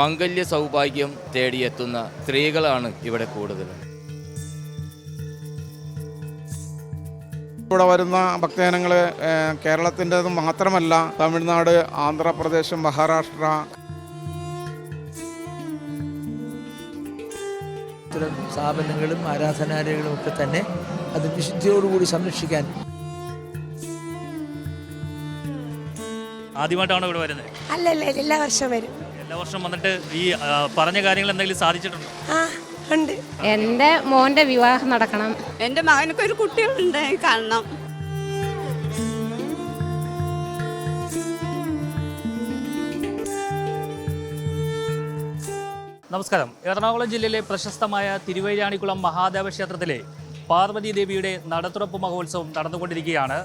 മംഗല്യ സൗഭാഗ്യം തേടിയെത്തുന്ന സ്ത്രീകളാണ് ഇവിടെ കൂടുതൽ. ഇവിടെ വരുന്ന ഭക്തജനങ്ങൾ കേരളത്തിന്റെത് മാത്രമല്ല തമിഴ്നാട് ആന്ധ്രാപ്രദേശ് മഹാരാഷ്ട്ര. ഇത്തരം സ്ഥാപനങ്ങളും ആരാധനാലയങ്ങളും ഒക്കെ തന്നെ അത് വിശുദ്ധിയോടുകൂടി സംരക്ഷിക്കാൻ. ആദ്യമായിട്ടാണോ ഇവിടെ വരുന്നത്? അല്ലല്ല എല്ലാ വർഷവും വരും. എല്ലാ വർഷം വന്നിട്ട് ഈ പറഞ്ഞ കാര്യങ്ങൾ എന്തെങ്കിലും സാധിച്ചിട്ടുണ്ടോ? ഉണ്ട്. എന്റെ മോന്റെ വിവാഹം നടക്കണം. എന്റെ മകനൊക്കെ ഒരു കുട്ടികളുണ്ട് കാണണം. നമസ്കാരം. എറണാകുളം ജില്ലയിലെ പ്രശസ്തമായ തിരുവൈരാണിക്കുളം മഹാദേവ ക്ഷേത്രത്തിലെ പാർവതി ദേവിയുടെ നടത്തുറപ്പ് മഹോത്സവം നടന്നുകൊണ്ടിരിക്കുകയാണ്.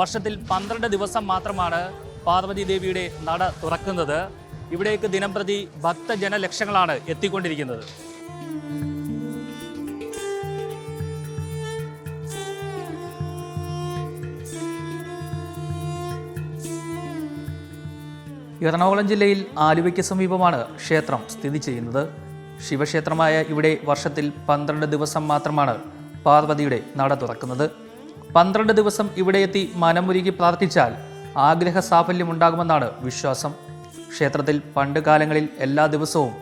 വർഷത്തിൽ പന്ത്രണ്ട് ദിവസം മാത്രമാണ് പാർവതി ദേവിയുടെ നട തുറക്കുന്നത്. ഇവിടേക്ക് ദിനംപ്രതി ഭക്തജനലക്ഷങ്ങളാണ് എത്തിക്കൊണ്ടിരിക്കുന്നത്. എറണാകുളം ജില്ലയിൽ ആലുവയ്ക്ക് സമീപമാണ് ക്ഷേത്രം സ്ഥിതി ചെയ്യുന്നത്. ശിവക്ഷേത്രമായ ഇവിടെ വർഷത്തിൽ പന്ത്രണ്ട് ദിവസം മാത്രമാണ് പാർവതിയുടെ നട തുറക്കുന്നത്. പന്ത്രണ്ട് ദിവസം ഇവിടെ എത്തി മനമുരുകി പ്രാർത്ഥിച്ചാൽ ആഗ്രഹ സാഫല്യമുണ്ടാകുമെന്നാണ് വിശ്വാസം. ക്ഷേത്രത്തിൽ പണ്ട് കാലങ്ങളിൽ എല്ലാ ദിവസവും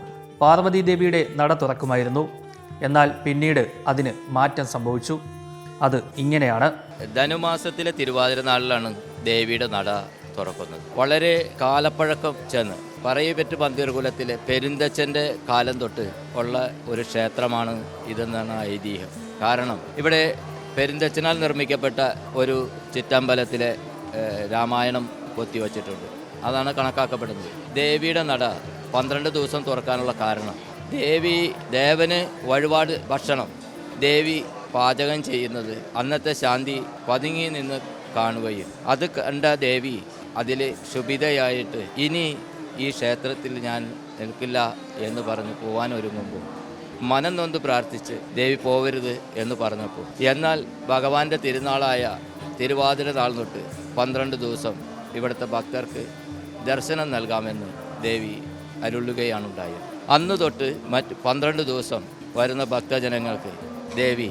പാർവതി ദേവിയുടെ നട തുറക്കുമായിരുന്നു. എന്നാൽ പിന്നീട് അതിന് മാറ്റം സംഭവിച്ചു. അത് ഇങ്ങനെയാണ്. ധനുമാസത്തിലെ തിരുവാതിര നാളിലാണ് ദേവിയുടെ നട തുറക്കുന്നത്. വളരെ കാലപ്പഴക്കം ചെന്ന് പറയപ്പെറ്റ് പന്തീർകുലത്തിലെ പെരുന്തച്ഛന്റെ കാലം തൊട്ട് ഉള്ള ഒരു ക്ഷേത്രമാണ് ഇതെന്നാണ് ഐതിഹ്യം. കാരണം ഇവിടെ പെരുന്തച്ഛനാൽ നിർമ്മിക്കപ്പെട്ട ഒരു ചിറ്റമ്പലത്തിലെ രാമായണം കൊത്തിവച്ചിട്ടുണ്ട്. അതാണ് കണക്കാക്കപ്പെടുന്നത്. ദേവിയുടെ നട പന്ത്രണ്ട് ദിവസം തുറക്കാനുള്ള കാരണം. ദേവി ദേവന് വഴിപാട് ഭക്ഷണം. ദേവി പാചകം ചെയ്യുന്നത് അന്നത്തെ ശാന്തി പതുങ്ങി നിന്ന് കാണുകയും അത് കണ്ട ദേവി അതിൽ ശുഭിതയായിട്ട് ഇനി ഈ ക്ഷേത്രത്തിൽ ഞാൻ നിൽക്കില്ല എന്ന് പറഞ്ഞ് പോവാൻ ഒരുങ്ങുമ്പോൾ മനം നൊന്ത് പ്രാർത്ഥിച്ച് ദേവി പോവരുത് എന്ന് പറഞ്ഞപ്പോൾ എന്നാൽ ഭഗവാന്റെ തിരുനാളായ തിരുവാതിര തൊട്ട് പന്ത്രണ്ട് ദിവസം ഇവിടുത്തെ ഭക്തർക്ക് ദർശനം നൽകാമെന്ന് ദേവി അരുളുകയാണ് ഉണ്ടായത് അന്ന് തൊട്ട് മറ്റ് പന്ത്രണ്ട് ദിവസം വരുന്ന ഭക്തജനങ്ങൾക്ക് ദേവി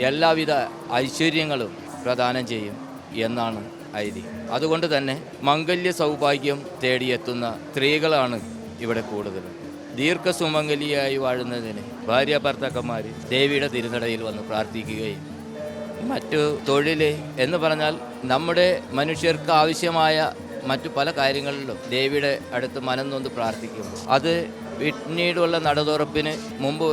എല്ലാവിധ ഐശ്വര്യങ്ങളും പ്രദാനം ചെയ്യും എന്നാണ് ഐതിഹ്യം അതുകൊണ്ട് തന്നെ മംഗല്യ സൗഭാഗ്യം തേടിയെത്തുന്ന സ്ത്രീകളാണ് ഇവിടെ കൂടുതലും. ദീർഘസുമംഗലിയായി വാഴുന്നതിന് ഭാര്യ ഭർത്താക്കന്മാർ ദേവിയുടെ തിരുനടയിൽ വന്ന് പ്രാർത്ഥിക്കുകയും മറ്റു തൊഴിൽ എന്ന് പറഞ്ഞാൽ നമ്മുടെ മനുഷ്യർക്ക് ആവശ്യമായ മറ്റു പല കാര്യങ്ങളിലും ദേവിയുടെ അടുത്ത് മനം നൊന്ന് പ്രാർത്ഥിക്കും. അത് പിന്നീടുള്ള നടതുറപ്പിന് മുമ്പ്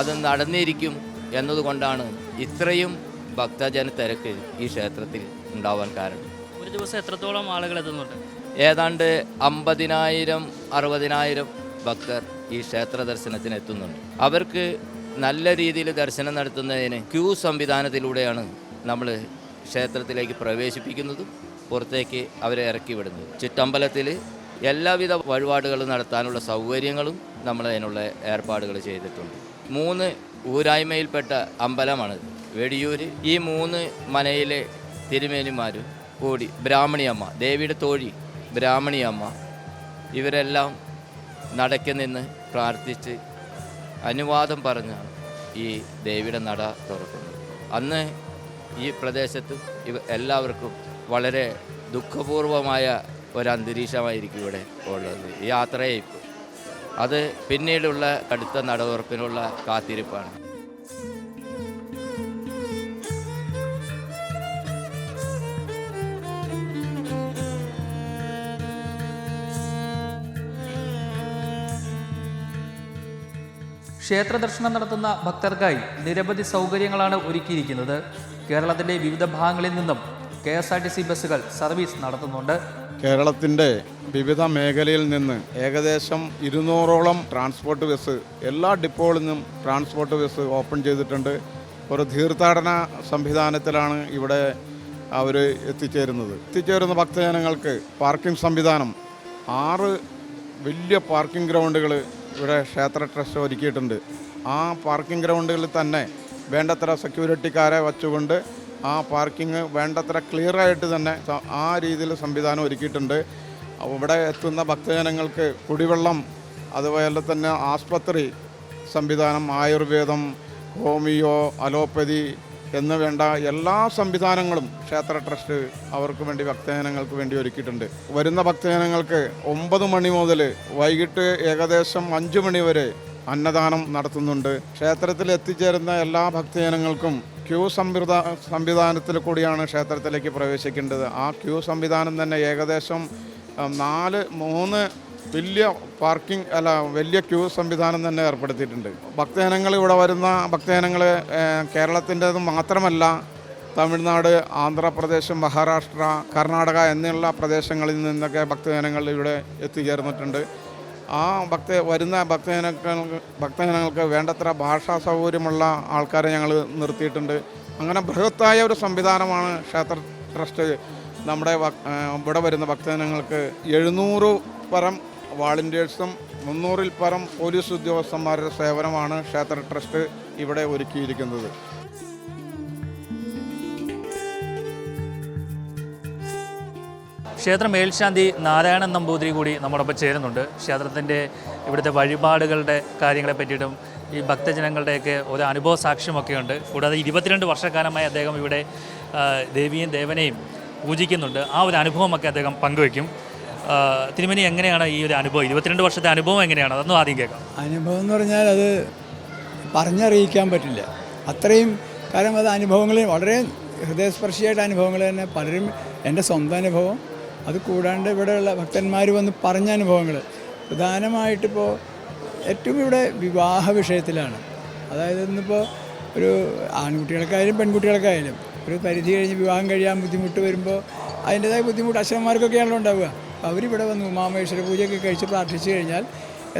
അത് നടന്നിരിക്കും എന്നതുകൊണ്ടാണ് ഇത്രയും ഭക്തജന തിരക്ക് ഈ ക്ഷേത്രത്തിൽ ഉണ്ടാവാൻ കാരണം. ഒരു ദിവസം എത്രത്തോളം ആളുകൾ എത്തുന്നുണ്ട്? ഏതാണ്ട് അമ്പതിനായിരം അറുപതിനായിരം ഭക്തർ ഈ ക്ഷേത്ര ദർശനത്തിന് എത്തുന്നുണ്ട്. അവർക്ക് നല്ല രീതിയിൽ ദർശനം നടത്തുന്നതിന് ക്യൂ സംവിധാനത്തിലൂടെയാണ് നമ്മൾ ക്ഷേത്രത്തിലേക്ക് പ്രവേശിപ്പിക്കുന്നതും പുറത്തേക്ക് അവരെ ഇറക്കി വിടുന്നത് ചുറ്റമ്പലത്തിൽ എല്ലാവിധ വഴിപാടുകളും നടത്താനുള്ള സൗകര്യങ്ങളും നമ്മൾ അതിനുള്ള ഏർപ്പാടുകൾ ചെയ്തിട്ടുണ്ട്. മൂന്ന് ഊരായ്മയിൽപ്പെട്ട അമ്പലമാണ് വെടിയൂര് ഈ മൂന്ന് മനയിലെ തിരുമേനിമാരും കൂടി ബ്രാഹ്മണിയമ്മ ദേവിയുടെ തോഴി ബ്രാഹ്മണിയമ്മ ഇവരെല്ലാം നടക്കി നിന്ന് പ്രാർത്ഥിച്ച് അനുവാദം പറഞ്ഞാണ് ഈ ദേവിയുടെ നട തുറക്കുന്നത് അന്ന് ഈ പ്രദേശത്ത് ഇവ എല്ലാവർക്കും വളരെ ദുഃഖപൂർവമായ ഒരു അന്തരീക്ഷമായിരിക്കും ഇവിടെ ഉള്ളത്. ഈ യാത്രയയപ്പ് അത് പിന്നീടുള്ള അടുത്ത നടവുറപ്പിനുള്ള കാത്തിരിപ്പാണ്. ക്ഷേത്രദർശനം നടത്തുന്ന ഭക്തർക്കായി നിരവധി സൗകര്യങ്ങളാണ് ഒരുക്കിയിരിക്കുന്നത്. കേരളത്തിന്റെ വിവിധ ഭാഗങ്ങളിൽ നിന്നും K S R T C ബസ്സുകൾ സർവീസ് നടത്തുന്നുണ്ട്. കേരളത്തിന്റെ വിവിധ മേഖലയിൽ നിന്ന് ഏകദേശം ഇരുന്നൂറോളം ട്രാൻസ്പോർട്ട് ബസ് എല്ലാ ഡിപ്പോകളിൽ നിന്നും ട്രാൻസ്പോർട്ട് ബസ് ഓപ്പൺ ചെയ്തിട്ടുണ്ട്. ഒരു തീർത്ഥാടന സംവിധാനത്തിലാണ് ഇവിടെ അവർ എത്തിച്ചേരുന്നത്. എത്തിച്ചേരുന്ന ഭക്തജനങ്ങൾക്ക് പാർക്കിംഗ് സംവിധാനം ആറ് വലിയ പാർക്കിംഗ് ഗ്രൗണ്ടുകൾ ഇവിടെ ക്ഷേത്ര ട്രസ്റ്റ് ഒരുക്കിയിട്ടുണ്ട്. ആ പാർക്കിംഗ് ഗ്രൗണ്ടുകളിൽ തന്നെ വേണ്ടത്ര സെക്യൂരിറ്റിക്കാരെ വച്ചുകൊണ്ട് ആ പാർക്കിംഗ് വേണ്ടത്ര ക്ലിയറായിട്ട് തന്നെ ആ രീതിയിൽ സംവിധാനം ഒരുക്കിയിട്ടുണ്ട്. ഇവിടെ എത്തുന്ന ഭക്തജനങ്ങൾക്ക് കുടിവെള്ളം അതുപോലെ തന്നെ ആസ്പത്രി സംവിധാനം ആയുർവേദം ഹോമിയോ അലോപ്പതി എന്ന് വേണ്ട എല്ലാ സംവിധാനങ്ങളും ക്ഷേത്ര ട്രസ്റ്റ് അവർക്ക് വേണ്ടി ഭക്തജനങ്ങൾക്ക് വേണ്ടി ഒരുക്കിയിട്ടുണ്ട്. വരുന്ന ഭക്തജനങ്ങൾക്ക് ഒമ്പത് മണി മുതൽ വൈകിട്ട് ഏകദേശം അഞ്ച് മണി വരെ അന്നദാനം നടത്തുന്നുണ്ട്. ക്ഷേത്രത്തിൽ എത്തിച്ചേരുന്ന എല്ലാ ഭക്തജനങ്ങൾക്കും ക്യൂ സംവിധാ സംവിധാനത്തിൽ കൂടിയാണ് ക്ഷേത്രത്തിലേക്ക് പ്രവേശിക്കേണ്ടത്. ആ ക്യൂ സംവിധാനം തന്നെ ഏകദേശം നാല് മൂന്ന് വലിയ പാർക്കിംഗ് അല്ല വലിയ ക്യൂ സംവിധാനം തന്നെ ഏർപ്പെടുത്തിയിട്ടുണ്ട്. ഭക്തജനങ്ങൾ ഇവിടെ വരുന്ന ഭക്തജനങ്ങൾ കേരളത്തിന്റേത് മാത്രമല്ല തമിഴ്നാട് ആന്ധ്രാപ്രദേശ് മഹാരാഷ്ട്ര കർണാടക എന്നുള്ള പ്രദേശങ്ങളിൽ നിന്നൊക്കെ ഭക്തജനങ്ങൾ ഇവിടെ എത്തിച്ചേർന്നിട്ടുണ്ട്. ആ ഭക്ത വരുന്ന ഭക്തജനങ്ങൾക്ക് ഭക്തജനങ്ങൾക്ക് വേണ്ടത്ര ഭാഷാ സൗകര്യമുള്ള ആൾക്കാരെ ഞങ്ങൾ നിർത്തിയിട്ടുണ്ട്. അങ്ങനെ ബൃഹത്തായ ഒരു സംവിധാനമാണ് ക്ഷേത്ര ട്രസ്റ്റ്. നമ്മുടെ ഇവിടെ വരുന്ന ഭക്തജനങ്ങൾക്ക് എഴുന്നൂറ് പരം വാളണ്ടിയേഴ്സും മുന്നൂറിൽ പരം പോലീസ് ഉദ്യോഗസ്ഥന്മാരുടെ സേവനമാണ് ക്ഷേത്ര ട്രസ്റ്റ് ഇവിടെ ഒരുക്കിയിരിക്കുന്നത്. ക്ഷേത്ര മേൽശാന്തി നാരായണൻ നമ്പൂതിരി കൂടി നമ്മോടൊപ്പം ചേരുന്നുണ്ട്. ക്ഷേത്രത്തിന്റെ ഇവിടുത്തെ വഴിപാടുകളുടെ കാര്യങ്ങളെ പറ്റിയിട്ടും ഈ ഭക്തജനങ്ങളുടെയൊക്കെ ഒരു അനുഭവ സാക്ഷ്യമൊക്കെ ഉണ്ട് കൂടാതെ ഇരുപത്തിരണ്ട് വർഷക്കാലമായി അദ്ദേഹം ഇവിടെ ദേവിയും ദേവനെയും പൂജിക്കുന്നുണ്ട്. ആ ഒരു അനുഭവമൊക്കെ അദ്ദേഹം പങ്കുവയ്ക്കും. തിരുമേനി എങ്ങനെയാണ് ഈ ഒരു അനുഭവം? ഇരുപത്തിരണ്ട് വർഷത്തെ അനുഭവം എങ്ങനെയാണ്? അതൊന്നും ആദ്യം കേൾക്കാം. അനുഭവം എന്ന് പറഞ്ഞാൽ അത് പറഞ്ഞറിയിക്കാൻ പറ്റില്ല. അത്രയും കാരണം അത് അനുഭവങ്ങളിൽ വളരെ ഹൃദയസ്പർശിയായിട്ട് അനുഭവങ്ങൾ തന്നെ പലരും എന്റെ സ്വന്തം അനുഭവം അത് കൂടാണ്ട് ഇവിടെയുള്ള ഭക്തന്മാർ വന്ന് പറഞ്ഞ അനുഭവങ്ങൾ പ്രധാനമായിട്ടിപ്പോൾ ഏറ്റവും ഇവിടെ വിവാഹ വിഷയത്തിലാണ്. അതായത് ഇന്നിപ്പോൾ ഒരു ആൺകുട്ടികൾക്കായാലും പെൺകുട്ടികൾക്കായാലും ഒരു പരിധി കഴിഞ്ഞ് വിവാഹം കഴിയാൻ ബുദ്ധിമുട്ട് വരുമ്പോൾ അതിന്റെതായ ബുദ്ധിമുട്ട് അച്ഛന്മാർക്കൊക്കെയാണല്ലോ ഉണ്ടാവുക. അവരിവിടെ വന്ന് ഉമാമേശ്വര പൂജയൊക്കെ കഴിച്ച് പ്രാർത്ഥിച്ചു കഴിഞ്ഞാൽ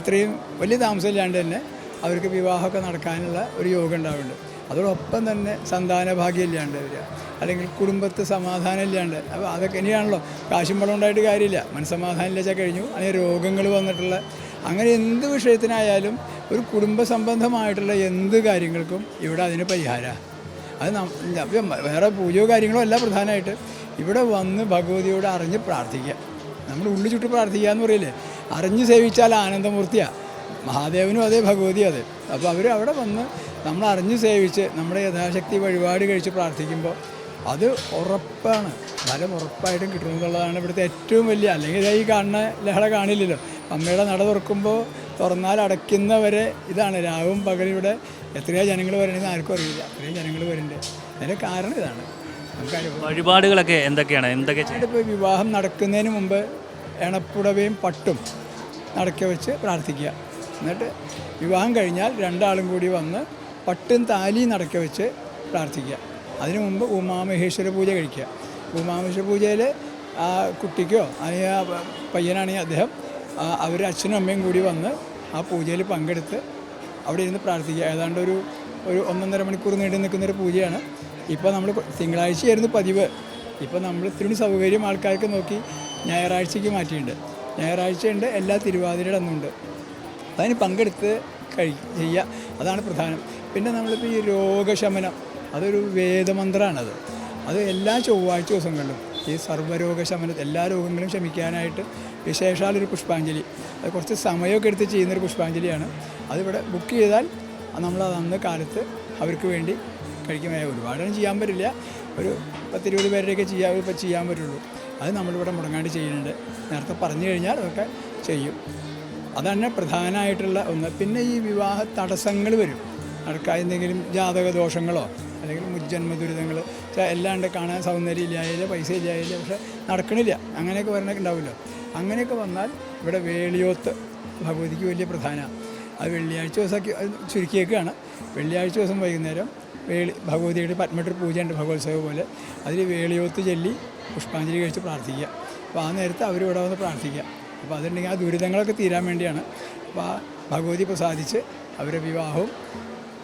എത്രയും വലിയ താമസമില്ലാണ്ട് തന്നെ അവർക്ക് വിവാഹമൊക്കെ നടക്കാനുള്ള ഒരു യോഗം ഉണ്ടാവുന്നുണ്ട്. അതോടൊപ്പം തന്നെ സന്താന ഭാഗ്യം ഇല്ലാണ്ട് വരിക. അല്ലെങ്കിൽ കുടുംബത്ത് സമാധാനം ഇല്ലാണ്ട്. അപ്പോൾ അതൊക്കെ ഇനിയാണല്ലോ. കാശും പണം ഉണ്ടായിട്ട് കാര്യമില്ല. മനസ്സമാധാനം ഇല്ലാച്ചാൽ കഴിഞ്ഞു. അല്ലെങ്കിൽ രോഗങ്ങൾ വന്നിട്ടുള്ള അങ്ങനെ എന്ത് വിഷയത്തിനായാലും ഒരു കുടുംബ സംബന്ധമായിട്ടുള്ള എന്ത് കാര്യങ്ങൾക്കും ഇവിടെ അതിന് പരിഹാരമാണ് അത് വേറെ പൂജയോ കാര്യങ്ങളോ അല്ല പ്രധാനമായിട്ട്. ഇവിടെ വന്ന് ഭഗവതിയോട് അറിഞ്ഞ് പ്രാർത്ഥിക്കുക. നമ്മൾ ഉള്ളി ചുട്ട് പ്രാർത്ഥിക്കുക എന്ന് പറയില്ലേ? അറിഞ്ഞ് സേവിച്ചാൽ ആനന്ദമൂർത്തിയാണ് മഹാദേവനും അതേ ഭഗവതി അതെ. അപ്പോൾ അവർ അവിടെ വന്ന് നമ്മൾ അറിഞ്ഞ് സേവിച്ച് നമ്മുടെ യഥാശക്തി വഴിപാട് കഴിച്ച് പ്രാർത്ഥിക്കുമ്പോൾ അത് ഉറപ്പാണ്. ഫലം ഉറപ്പായിട്ടും കിട്ടുമെന്നുള്ളതാണ് ഇവിടുത്തെ ഏറ്റവും വലിയ അല്ലെങ്കിൽ ഈ കാണുന്ന ലഹള കാണില്ലല്ലോ. അമ്മയുടെ നട തുറക്കുമ്പോൾ തുറന്നാൽ അടയ്ക്കുന്നവരെ ഇതാണ്. രാവും പകലും ഇവിടെ എത്രയോ ജനങ്ങൾ വരണമെന്ന് ആർക്കും അറിയില്ല. അത്രയും ജനങ്ങൾ വരുന്നുണ്ട് അതിന്റെ കാരണം ഇതാണ്. വഴിപാടുകളൊക്കെ എന്തൊക്കെയാണ്? എന്തൊക്കെ ഇപ്പോൾ വിവാഹം നടക്കുന്നതിന് മുമ്പ് എണപ്പുടവയും പട്ടും നടക്കി വെച്ച് പ്രാർത്ഥിക്കുക. എന്നിട്ട് വിവാഹം കഴിഞ്ഞാൽ രണ്ടാളും കൂടി വന്ന് പട്ടും താലിയും നടക്കി വെച്ച് പ്രാർത്ഥിക്കുക. അതിനു മുമ്പ് ഉമാമഹേശ്വര പൂജ കഴിക്കുക. ഉമാമഹേശ്വര പൂജയിൽ ആ കുട്ടിക്കോ അല്ലെങ്കിൽ ആ പയ്യനാണെങ്കിൽ അദ്ദേഹം അവർ അച്ഛനും അമ്മയും കൂടി വന്ന് ആ പൂജയിൽ പങ്കെടുത്ത് അവിടെ ഇരുന്ന് പ്രാർത്ഥിക്കുക. ഏതാണ്ട് ഒരു ഒരു ഒന്നൊന്നര മണിക്കൂർ നീണ്ടു നിൽക്കുന്നൊരു പൂജയാണ്. ഇപ്പോൾ നമ്മൾ തിങ്കളാഴ്ചയായിരുന്നു പതിവ്. ഇപ്പോൾ നമ്മൾ ഇത്തിരി സൗകര്യം ആൾക്കാർക്ക് നോക്കി ഞായറാഴ്ചയ്ക്ക് മാറ്റിയിട്ടുണ്ട്. ഞായറാഴ്ചയുണ്ട് എല്ലാ തിരുവാതിരയുടെ അന്നുണ്ട്. അതിന് പങ്കെടുത്ത് കഴി ചെയ്യുക അതാണ് പ്രധാനം. പിന്നെ നമ്മളിപ്പോൾ ഈ രോഗശമനം അതൊരു വേദമന്ത്രമാണത് അത് എല്ലാ ചൊവ്വാഴ്ച ദിവസങ്ങളിലും ഈ സർവരോഗശമനം എല്ലാ രോഗങ്ങളും ശമിക്കാനായിട്ട് വിശേഷാലൊരു പുഷ്പാഞ്ജലി. അത് കുറച്ച് സമയമൊക്കെ എടുത്ത് ചെയ്യുന്നൊരു പുഷ്പാഞ്ജലിയാണ്. അതിവിടെ ബുക്ക് ചെയ്താൽ നമ്മൾ അന്ന് കാലത്ത് അവർക്ക് വേണ്ടി കഴിക്കാൻ ഒരുപാടൊന്നും ചെയ്യാൻ പറ്റില്ല. ഒരു പത്തിരുപത് പേരുടെയൊക്കെ ചെയ്യാൻ ഇപ്പോൾ ചെയ്യാൻ പറ്റുള്ളൂ. അത് നമ്മളിവിടെ മുടങ്ങാണ്ട് ചെയ്യുന്നുണ്ട്. നേരത്തെ പറഞ്ഞു കഴിഞ്ഞാൽ അതൊക്കെ ചെയ്യും. അതാണ് പ്രധാനമായിട്ടുള്ള ഒന്ന്. പിന്നെ ഈ വിവാഹ തടസ്സങ്ങൾ വരും. നടക്കാൻ എന്തെങ്കിലും ജാതക ദോഷങ്ങളോ അല്ലെങ്കിൽ മുജ്ജന്മ ദുരിതങ്ങൾ എല്ലാണ്ട് കാണാൻ സൗന്ദര്യം ഇല്ലായാലും പൈസ ഇല്ലായില്ല പക്ഷെ നടക്കണില്ല. അങ്ങനെയൊക്കെ വരണൊക്കെ ഉണ്ടാവുമല്ലോ. അങ്ങനെയൊക്കെ വന്നാൽ ഇവിടെ വേളിയോത്ത് ഭഗവതിക്ക് വലിയ പ്രധാനമാണ് അത് വെള്ളിയാഴ്ച ദിവസമൊക്കെ ചുരുക്കിയേക്കാണ്. വെള്ളിയാഴ്ച ദിവസം വൈകുന്നേരം വേളി ഭഗവതിയുടെ പത്മട്ടർ പൂജയുണ്ട് ഭഗവത്സവം പോലെ. അതിൽ വേളിയോത്ത് ചൊല്ലി പുഷ്പാഞ്ജലി കഴിച്ച് പ്രാർത്ഥിക്കുക. അപ്പോൾ ആ നേരത്തെ അവരിവിടെ വന്ന് പ്രാർത്ഥിക്കുക. അപ്പോൾ അതുണ്ടെങ്കിൽ ആ ദുരിതങ്ങളൊക്കെ തീരാൻ വേണ്ടിയാണ്. അപ്പോൾ ആ ഭഗവതി പ്രസാദിച്ച് അവരുടെ വിവാഹവും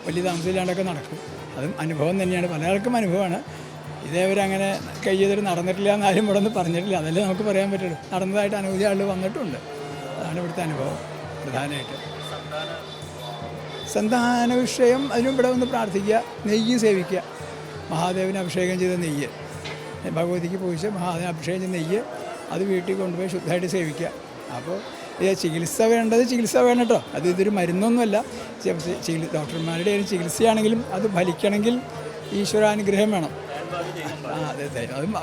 വലിയ താമസമില്ലാണ്ടൊക്കെ നടക്കും. അതും അനുഭവം തന്നെയാണ്. പലർക്കും അനുഭവമാണ്. ഇതേവരെ അങ്ങനെ കൈ ചെയ്തിട്ട് നടന്നിട്ടില്ല എന്നാരും ഇവിടെ നിന്ന് പറഞ്ഞിട്ടില്ല. അതല്ലേ നമുക്ക് പറയാൻ പറ്റുള്ളൂ. നടന്നതായിട്ട് അനവധി ആളുകൾ വന്നിട്ടുണ്ട്. അതാണ് ഇവിടുത്തെ അനുഭവം പ്രധാനമായിട്ട്. സന്താന വിഷയം അതിനും ഇവിടെ ഒന്ന് പ്രാർത്ഥിക്കുക നെയ്യ് സേവിക്കുക. മഹാദേവന് അഭിഷേകം ചെയ്ത നെയ്യ്. ഭഗവതിക്ക് പൂജിച്ച് മഹാദേവൻ അഭിഷേകം ചെയ്ത നെയ്യ്. അത് വീട്ടിൽ കൊണ്ടുപോയി ശുദ്ധമായിട്ട് സേവിക്കുക. അപ്പോൾ ചികിത്സ വേണ്ടത് ചികിത്സ വേണം കേട്ടോ. അത് ഇതൊരു മരുന്നൊന്നുമല്ല. ഡോക്ടർമാരുടെ ചികിത്സയാണെങ്കിലും അത് ഫലിക്കണമെങ്കിൽ ഈശ്വരാനുഗ്രഹം വേണം. അതെ അതെ.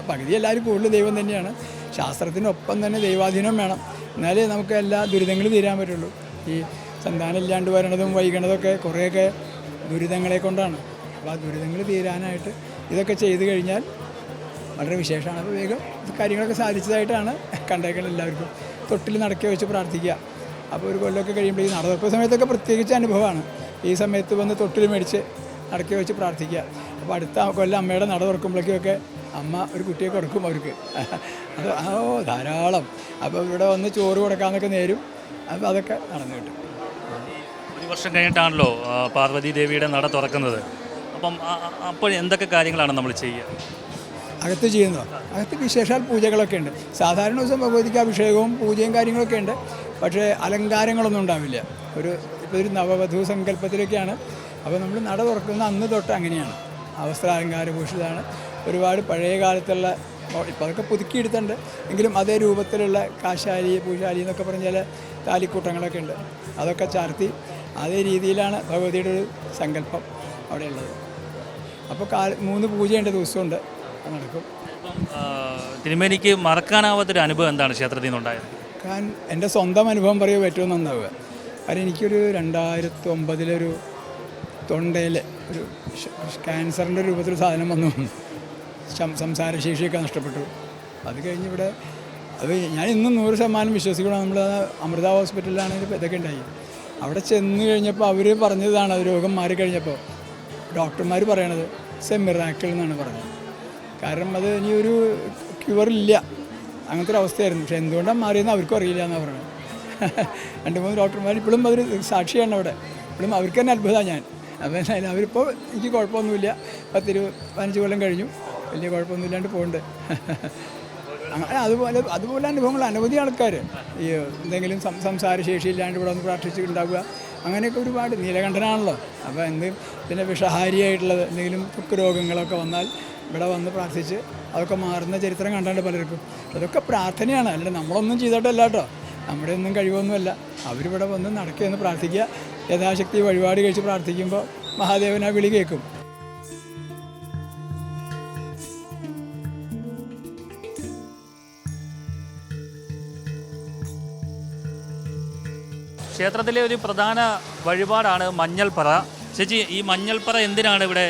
പകുതി എല്ലാവരും കൂടുതൽ ദൈവം തന്നെയാണ്. ശാസ്ത്രത്തിനൊപ്പം തന്നെ ദൈവാധീനം വേണം. എന്നാലേ നമുക്ക് എല്ലാ ദുരിതങ്ങളും തീരാൻ പറ്റുള്ളൂ. ഈ സന്താനം ഇല്ലാണ്ട് വരണതും വൈകണതൊക്കെ കുറേയൊക്കെ ദുരിതങ്ങളെ കൊണ്ടാണ്. അപ്പോൾ ആ ദുരിതങ്ങൾ തീരാനായിട്ട് ഇതൊക്കെ ചെയ്തു കഴിഞ്ഞാൽ വളരെ വിശേഷമാണ്. അപ്പോൾ വേഗം കാര്യങ്ങളൊക്കെ സാധിച്ചതായിട്ടാണ് കണ്ടേക്കുന്നത് എല്ലാവർക്കും. തൊട്ടിൽ നടക്കി വെച്ച് പ്രാർത്ഥിക്കുക. അപ്പോൾ ഒരു കൊല്ലമൊക്കെ കഴിയുമ്പോൾ ഈ സമയത്തൊക്കെ പ്രത്യേകിച്ച് അനുഭവമാണ്. ഈ സമയത്ത് വന്ന് തൊട്ടിൽ മേടിച്ച് നടക്കി വെച്ച് പ്രാർത്ഥിക്കുക. അപ്പോൾ അടുത്ത കൊല്ലം അമ്മയുടെ നട തുറക്കുമ്പോഴേക്കൊക്കെ അമ്മ ഒരു കുട്ടിയെ കൊടുക്കും അവർക്ക്. അത് ഓ ധാരാളം. അപ്പോൾ ഇവിടെ വന്ന് ചോറ് കൊടുക്കാമെന്നൊക്കെ നേരും. അപ്പോൾ അതൊക്കെ നടന്നു കിട്ടും. ഒരു വർഷം കഴിഞ്ഞിട്ടാണല്ലോ പാർവതി ദേവിയുടെ നട തുറക്കുന്നത്. അപ്പം അപ്പോൾ എന്തൊക്കെ കാര്യങ്ങളാണ് നമ്മൾ ചെയ്യുക? അകത്ത് ചെയ്യുന്നത്. അകത്ത് വിശേഷാൽ പൂജകളൊക്കെ ഉണ്ട്. സാധാരണ ദിവസം ഭഗവതിക്ക് അഭിഷേകവും പൂജയും കാര്യങ്ങളൊക്കെ ഉണ്ട്. പക്ഷേ അലങ്കാരങ്ങളൊന്നും ഉണ്ടാവില്ല. ഒരു ഒരു നവവധു സങ്കല്പത്തിലൊക്കെയാണ്. അപ്പോൾ നമ്മൾ നട തുറക്കുന്ന അന്ന് തൊട്ട് അങ്ങനെയാണ്. അവസ്ത്രാലങ്കാരഭൂഷിതാണ് ഒരുപാട് പഴയ കാലത്തുള്ള ഇപ്പോൾ അതൊക്കെ പുതുക്കിയെടുത്തുണ്ട് എങ്കിലും അതേ രൂപത്തിലുള്ള കാശാലി പൂശാലി എന്നൊക്കെ പറഞ്ഞാൽ താലിക്കൂട്ടങ്ങളൊക്കെ ഉണ്ട്. അതൊക്കെ ചാർത്തി അതേ രീതിയിലാണ് ഭഗവതിയുടെ ഒരു സങ്കല്പം അവിടെയുള്ളത് അപ്പോൾ കാ മൂന്ന് പൂജയുണ്ട് ദിവസമുണ്ട്. നടക്കും. തിരുമേനിക്ക് മറക്കാനാവാത്തൊരു അനുഭവം എന്താണ് ക്ഷേത്രത്തിൽ നിന്നുണ്ടായത്? കാരണം എന്റെ സ്വന്തം അനുഭവം പറയുമ്പോൾ ഏറ്റവും നന്നാവുക. കാരണം എനിക്കൊരു രണ്ടായിരത്തി ഒമ്പതിലൊരു തൊണ്ടയിൽ ഒരു ക്യാൻസറിന്റെ രൂപത്തിൽ സാധനം വന്നു. സംസാരശേഷിയൊക്കെ നഷ്ടപ്പെട്ടു. അത് കഴിഞ്ഞ് ഇവിടെ അത് ഞാൻ ഇന്നും നൂറ് ശതമാനം വിശ്വസിക്കണം നമ്മൾ അമൃത ഹോസ്പിറ്റലിലാണ് ഇത് ഇതൊക്കെ ഉണ്ടായി. അവിടെ ചെന്ന് കഴിഞ്ഞപ്പോൾ അവർ പറഞ്ഞതാണ് അത് രോഗം മാറിക്കഴിഞ്ഞപ്പോൾ. ഡോക്ടർമാർ പറയണത് സെമിറാക്കിൾ എന്നാണ് പറഞ്ഞത്. കാരണം അത് ഇനി ഒരു ക്യൂറില്ല അങ്ങനത്തെ ഒരു അവസ്ഥയായിരുന്നു. പക്ഷെ എന്തുകൊണ്ടാണ് മാറിയെന്ന് അവർക്കും അറിയില്ല എന്നാണ് പറയുന്നത് രണ്ട് മൂന്ന് ഡോക്ടർമാർ ഇപ്പോഴും അവർ സാക്ഷിയാണ് അവിടെ. ഇപ്പോഴും അവർക്ക് തന്നെ അത്ഭുതമാണ് ഞാൻ. അപ്പോൾ അവരിപ്പോൾ എനിക്ക് കുഴപ്പമൊന്നുമില്ല. പത്തിരു പതിനഞ്ച് കൊല്ലം കഴിഞ്ഞു. വലിയ കുഴപ്പമൊന്നുമില്ലാണ്ട് പോകുന്നുണ്ട് അങ്ങനെ അതുപോലെ അതുപോലെ അനുഭവങ്ങൾ അനവധി ആൾക്കാർ ഈ എന്തെങ്കിലും സംസാരശേഷിയില്ലാണ്ട് ഇവിടെ ഒന്ന് പ്രാർത്ഥിച്ചിട്ടുണ്ടാവുക. അങ്ങനെയൊക്കെ ഒരുപാട് നീലകണ്ഠനാണല്ലോ. അപ്പോൾ എന്ത് പിന്നെ വിഷഹാരിയായിട്ടുള്ളത് എന്തെങ്കിലും രോഗങ്ങളൊക്കെ വന്നാൽ ഇവിടെ വന്ന് പ്രാർത്ഥിച്ച് അതൊക്കെ മാറുന്ന ചരിത്രം കണ്ടാണ്ട് പലർക്കും. അതൊക്കെ പ്രാർത്ഥനയാണ്. അല്ല നമ്മളൊന്നും ചെയ്തിട്ടല്ല കേട്ടോ. നമ്മുടെ ഒന്നും കഴിവൊന്നുമല്ല. അവരിവിടെ വന്ന് നടക്കുകയെന്ന് പ്രാർത്ഥിക്കുക. യഥാശക്തി വഴിപാട് കഴിച്ച് പ്രാർത്ഥിക്കുമ്പോൾ മഹാദേവൻ ആ വിളി കേൾക്കും. ക്ഷേത്രത്തിലെ ഒരു പ്രധാന വഴിപാടാണ് മഞ്ഞൾപ്പറ. ചേച്ചി ഈ മഞ്ഞൾപ്പറ എന്തിനാണ് ഇവിടെ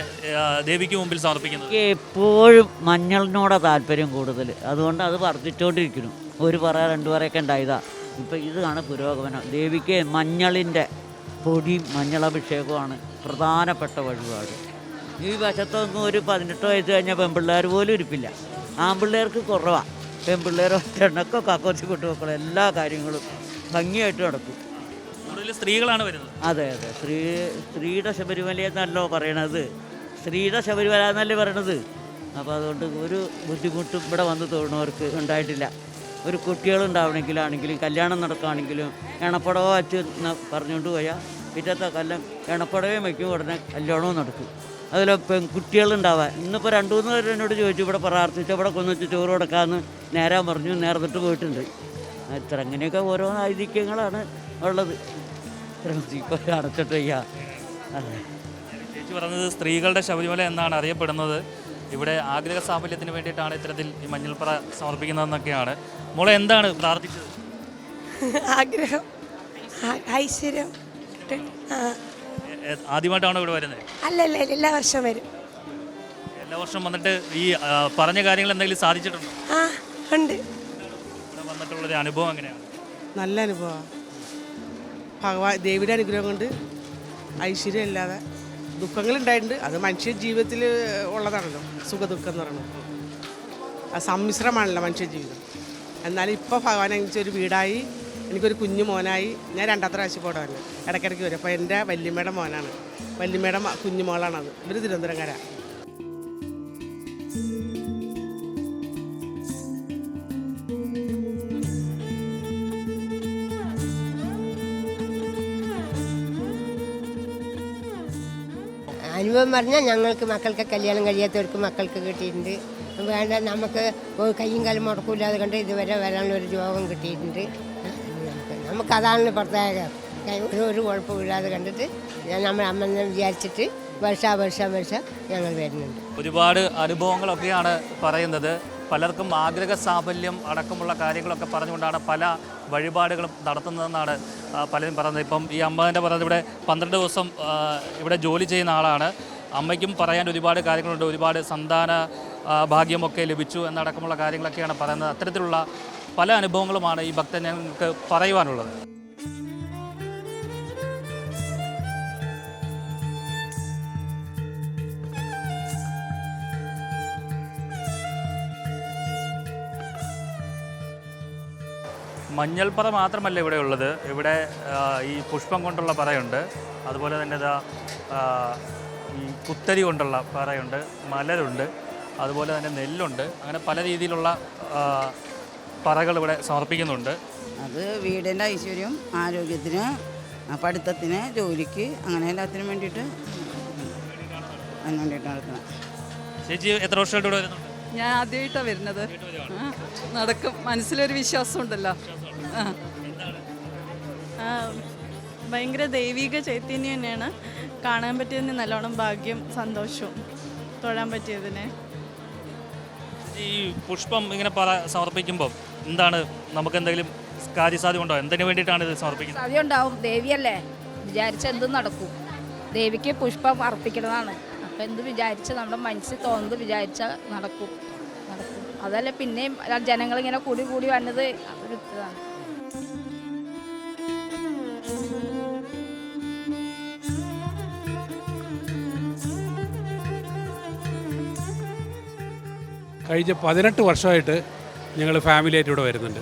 ദേവിക്ക് മുമ്പിൽ സമർപ്പിക്കുന്നത്? എപ്പോഴും മഞ്ഞളിനോടാ താല്പര്യം കൂടുതൽ അതുകൊണ്ട് അത് വർദ്ധിച്ചുകൊണ്ടിരിക്കുന്നു ഒരു പറ രണ്ട് പറയൊക്കെ ഉണ്ടായതാ. ഇപ്പം ഇതാണ് പുരോഗമനം. ദേവിക്ക് മഞ്ഞളിന്റെ പൊടി മഞ്ഞളഭിഷേകമാണ് പ്രധാനപ്പെട്ട വഴിപാട്. ഈ വശത്തൊന്നും ഒരു പതിനെട്ട് വയസ്സ് കഴിഞ്ഞ പെൺപിള്ളേർ പോലും ഇരിപ്പില്ല. ആൺപിള്ളേർക്ക് കുറവാണ് പെൺപിള്ളേരോ ചെണ്ണക്കോ കാക്കോച്ചി കൊണ്ടുപോക്കളോ എല്ലാ കാര്യങ്ങളും ഭംഗിയായിട്ട് നടക്കും. കൂടുതൽ സ്ത്രീകളാണ് വരുന്നത്. അതെ അതെ. സ്ത്രീ സ്ത്രീയുടെ ശബരിമല എന്നല്ലോ പറയണത്. സ്ത്രീയുടെ ശബരിമല എന്നല്ലേ പറയണത്? അപ്പോൾ അതുകൊണ്ട് ഒരു ബുദ്ധിമുട്ടും ഇവിടെ വന്ന് തോന്നുന്നവർക്ക് ഉണ്ടായിട്ടില്ല. ഒരു കുട്ടികളുണ്ടാവണമെങ്കിലാണെങ്കിലും കല്യാണം നടക്കുകയാണെങ്കിലും എണപ്പടവോ വച്ച് പറഞ്ഞുകൊണ്ട് പോയാൽ പിറ്റത്തെ കൊല്ലം എണപ്പടവേ വയ്ക്കും ഉടനെ കല്യാണവും നടക്കും. അതിൽ പെൺകുട്ടികളുണ്ടാവാൻ ഇന്നിപ്പോൾ രണ്ടു മൂന്ന് പേര് എന്നോട് ചോദിച്ചു ഇവിടെ പ്രാർത്ഥിച്ചു ഇവിടെ കൊന്നുവച്ച് ചോറ് കൊടുക്കാമെന്ന് നേരാൻ പറഞ്ഞു നേർന്നിട്ട് പോയിട്ടുണ്ട്. ഇത്ര അങ്ങനെയൊക്കെ ഓരോ ഐതിഹ്യങ്ങളാണ് ഉള്ളത്. ഇപ്പോൾ അടച്ചിട്ട് വയ്യ. അതെ. ചേച്ചി പറഞ്ഞത് സ്ത്രീകളുടെ ശബരിമല എന്നാണ് അറിയപ്പെടുന്നത്. ഇവിടെ ആഗ്രഹ സാഫല്യത്തിന് വേണ്ടിയിട്ടാണ് ഇത്തരത്തിൽ ഈ മഞ്ഞൾപ്പറ സമർപ്പിക്കുന്നതെന്നൊക്കെയാണ്. മോളെ എന്താണ് പ്രാർത്ഥിച്ചത്? ആഗ്രഹം. ഐശ്വര്യം. ആദ്യമായിട്ടാണോ ഇവിടെ വരുന്നത്? അല്ലല്ല എല്ലാ വർഷവും വരും. എല്ലാ വർഷവും വന്നിട്ട് ഈ പറഞ്ഞ കാര്യങ്ങൾ എന്തെങ്കിലും സാധിച്ചിട്ടുണ്ടോ? ആ ഉണ്ട്. ഇവിടെ വന്നിട്ടുള്ളൊരു അനുഭവം എങ്ങനെയാണ്? നല്ല അനുഭവമാണ് ഭഗവാൻ ദേവിയുടെ അനുഗ്രഹം കൊണ്ട് ഐശ്വര്യം ഇല്ലാതെ ദുഃഖങ്ങളുണ്ടായിട്ടുണ്ട്. അത് മനുഷ്യ ജീവിതത്തിൽ ഉള്ളതാണല്ലോ. സുഖദുഃഖം എന്ന് പറയുന്നത്. അത് സമ്മിശ്രമാണല്ലോ മനുഷ്യ ജീവിതം. എന്നാലും ഇപ്പോൾ ഭഗവാൻ എനിക്കൊരു വീടായി എനിക്കൊരു കുഞ്ഞു മോനായി ഞാൻ രണ്ടാമത്തെ പ്രാവശ്യം പോടെ ഇടയ്ക്കിടയ്ക്ക് വരും. അപ്പോൾ എന്റെ വല്യമ്മയുടെ മോനാണ്. വല്യമ്മയുടെ കുഞ്ഞു മോളാണത് ഇവർ തിരുവനന്തപുരംകാരാണ് അനുഭവം പറഞ്ഞാൽ ഞങ്ങൾക്ക് മക്കൾക്ക് കല്യാണം കഴിയാത്തവർക്ക് മക്കൾക്ക് കിട്ടിയിട്ടുണ്ട്. വേണ്ട നമുക്ക് കയ്യും കാലും മുടക്കൂലാതെ കണ്ട് ഇതുവരെ വരാനുള്ള ഒരു രോഗം കിട്ടിയിട്ടുണ്ട്. നമുക്കതാണ് പ്രത്യേകം. ഒരു ഒരു കുഴപ്പമില്ലാതെ കണ്ടിട്ട് ഞാൻ നമ്മൾ അമ്മ വിചാരിച്ചിട്ട് വർഷ വർഷം വർഷം ഞങ്ങൾ വരുന്നുണ്ട്. ഒരുപാട് അനുഭവങ്ങളൊക്കെയാണ് പറയുന്നത്. പലർക്കും ആഗ്രഹ സാഫല്യം അടക്കമുള്ള കാര്യങ്ങളൊക്കെ പറഞ്ഞുകൊണ്ടാണ് പല വഴിപാടുകളും നടത്തുന്നതെന്നാണ് പലരും പറയുന്നത്. ഇപ്പം ഈ അമ്മേന്റെ പറയുന്നത് ഇവിടെ പന്ത്രണ്ട് ദിവസം ഇവിടെ ജോലി ചെയ്യുന്ന ആളാണ്. അമ്മയ്ക്കും പറയാൻ ഒരുപാട് കാര്യങ്ങളുണ്ട്. ഒരുപാട് സന്താന ഭാഗ്യമൊക്കെ ലഭിച്ചു എന്നടക്കമുള്ള കാര്യങ്ങളൊക്കെയാണ് പറയുന്നത്. അത്തരത്തിലുള്ള പല അനുഭവങ്ങളുമാണ് ഈ ഭക്തൻ ഞങ്ങൾക്ക് പറയുവാനുള്ളത്. മഞ്ഞൾപ്പറ മാത്രമല്ല ഇവിടെ ഉള്ളത്. ഇവിടെ ഈ പുഷ്പം കൊണ്ടുള്ള പറയുണ്ട്. അതുപോലെ തന്നെ ഇതാ ഈ കുത്തരി കൊണ്ടുള്ള പറയുണ്ട്. മലരുണ്ട്. അതുപോലെ തന്നെ നെല്ലുണ്ട്. അങ്ങനെ പല രീതിയിലുള്ള പറകൾ ഇവിടെ സമർപ്പിക്കുന്നുണ്ട്. അത് വീടിന്റെ ഐശ്വര്യം ആരോഗ്യത്തിന് പഠിത്തത്തിന് ജോലിക്ക് അങ്ങനെ എല്ലാത്തിനും വേണ്ടിയിട്ട് അതിന് വേണ്ടിയിട്ട് നടക്കണം. ചേച്ചി എത്ര വർഷമായിട്ട് ഇവിടെ വരുന്നുണ്ട്? ഞാൻ ആദ്യമായിട്ടാണ് വരുന്നത്. നടക്കും. മനസ്സിലൊരു വിശ്വാസം ഉണ്ടല്ലോ ആ. ഭയങ്കര ദൈവിക ചൈതന്യം തന്നെയാണ്. കാണാൻ പറ്റിയതിന് നല്ലോണം ഭാഗ്യം സന്തോഷവും തൊഴാൻ പറ്റിയതിന്. ഈ പുഷ്പം ഇങ്ങനെ പറ സമർപ്പിക്കുമ്പോൾ എന്താണ്? നമുക്ക് എന്തെങ്കിലും കാര്യസാധ്യം ഉണ്ടോ? എന്തിനു വേണ്ടിയിട്ടാണ് ഇത് സമർപ്പിക്കുന്നത്? സാധ്യം ഉണ്ടാവും ദേവിയല്ലേ? വിചാരിച്ച എന്തും നടക്കും. ദേവിക്ക് പുഷ്പം അർപ്പിക്കുന്നതാണ് അപ്പം എന്ത് വിചാരിച്ച നമ്മുടെ മനസ്സിൽ തോന്നുന്നത് വിചാരിച്ച നടക്കും. നടക്കും. അതല്ല പിന്നെയും ജനങ്ങളിങ്ങനെ കൂടി കൂടി വന്നത് ഇതാണ് കഴിഞ്ഞ പതിനെട്ട് വർഷമായിട്ട് ഞങ്ങൾ ഫാമിലിയായിട്ട് ഇവിടെ വരുന്നുണ്ട്.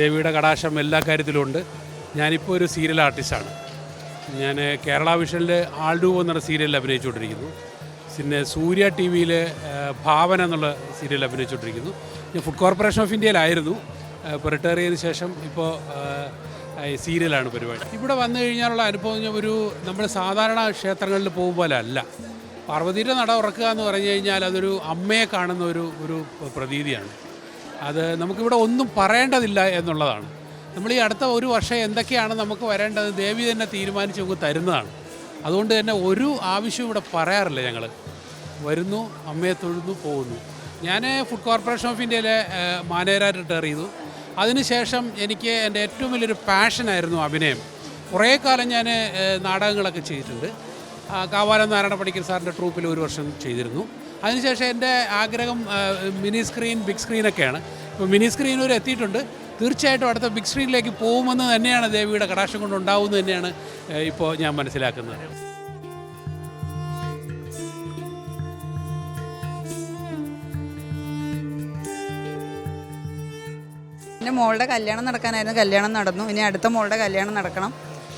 ദേവിയുടെ കടാശം എല്ലാ കാര്യത്തിലും ഉണ്ട്. ഞാനിപ്പോൾ ഒരു സീരിയൽ ആർട്ടിസ്റ്റാണ് ഞാൻ കേരള വിഷനിൽ ആൾഡൂവ് എന്നുള്ള സീരിയലിൽ അഭിനയിച്ചുകൊണ്ടിരിക്കുന്നു. പിന്നെ സൂര്യ ടി വിയിൽ ഭാവന എന്നുള്ള സീരിയൽ അഭിനയിച്ചുകൊണ്ടിരിക്കുന്നു. ഞാൻ ഫുഡ് കോർപ്പറേഷൻ ഓഫ് ഇന്ത്യയിലായിരുന്നു. ഇപ്പോൾ റിട്ടയർ ചെയ്തതിന് ശേഷം ഇപ്പോൾ സീരിയലാണ് പരിപാടി. ഇവിടെ വന്നു കഴിഞ്ഞാലുള്ള അനുഭവം ഒരു നമ്മൾ സാധാരണ ക്ഷേത്രങ്ങളിൽ പോകും പോലെ അല്ല. പാർവതിയുടെ നട ഉറക്കുക എന്ന് പറഞ്ഞു കഴിഞ്ഞാൽ അതൊരു അമ്മയെ കാണുന്ന ഒരു ഒരു പ്രതീതിയാണ്. അത് നമുക്കിവിടെ ഒന്നും പറയേണ്ടതില്ല എന്നുള്ളതാണ്. നമ്മൾ ഈ അടുത്ത ഒരു വർഷം എന്തൊക്കെയാണ് നമുക്ക് വരേണ്ടത് ദേവി തന്നെ തീരുമാനിച്ച് നമുക്ക് തരുന്നതാണ്. അതുകൊണ്ട് തന്നെ ഒരു ആവശ്യവും ഇവിടെ പറയാറില്ല ഞങ്ങൾ വരുന്നു അമ്മയെ തൊഴുന്നു പോകുന്നു. ഞാൻ ഫുഡ് കോർപ്പറേഷൻ ഓഫ് ഇന്ത്യയിലെ മാനേജറായിട്ട് റിട്ടയർ ചെയ്തു. അതിനുശേഷം എനിക്ക് എന്റെ ഏറ്റവും വലിയൊരു പാഷനായിരുന്നു അഭിനയം. കുറേ കാലം ഞാൻ നാടകങ്ങളൊക്കെ ചെയ്തിട്ടുണ്ട്. കാവാലം നാരായണ പണിക്കർ സാറിന്റെ ട്രൂപ്പിൽ ഒരു വർഷം ചെയ്തിരുന്നു. അതിനുശേഷം എന്റെ ആഗ്രഹം മിനി സ്ക്രീൻ ബിഗ് സ്ക്രീനൊക്കെയാണ് ഇപ്പോൾ മിനി സ്ക്രീൻ വരെ എത്തിയിട്ടുണ്ട്. തീർച്ചയായിട്ടും അടുത്ത ബിഗ് സ്ക്രീനിലേക്ക് പോകുമെന്ന് തന്നെയാണ് ദേവിയുടെ കടാക്ഷം കൊണ്ട് ഉണ്ടാവുമെന്ന് തന്നെയാണ് ഇപ്പോൾ ഞാൻ മനസ്സിലാക്കുന്നത്. പിന്നെ മോളുടെ കല്യാണം നടക്കാനായിരുന്നു. കല്യാണം നടന്നു. ഇനി അടുത്ത മോളുടെ കല്യാണം നടക്കണം.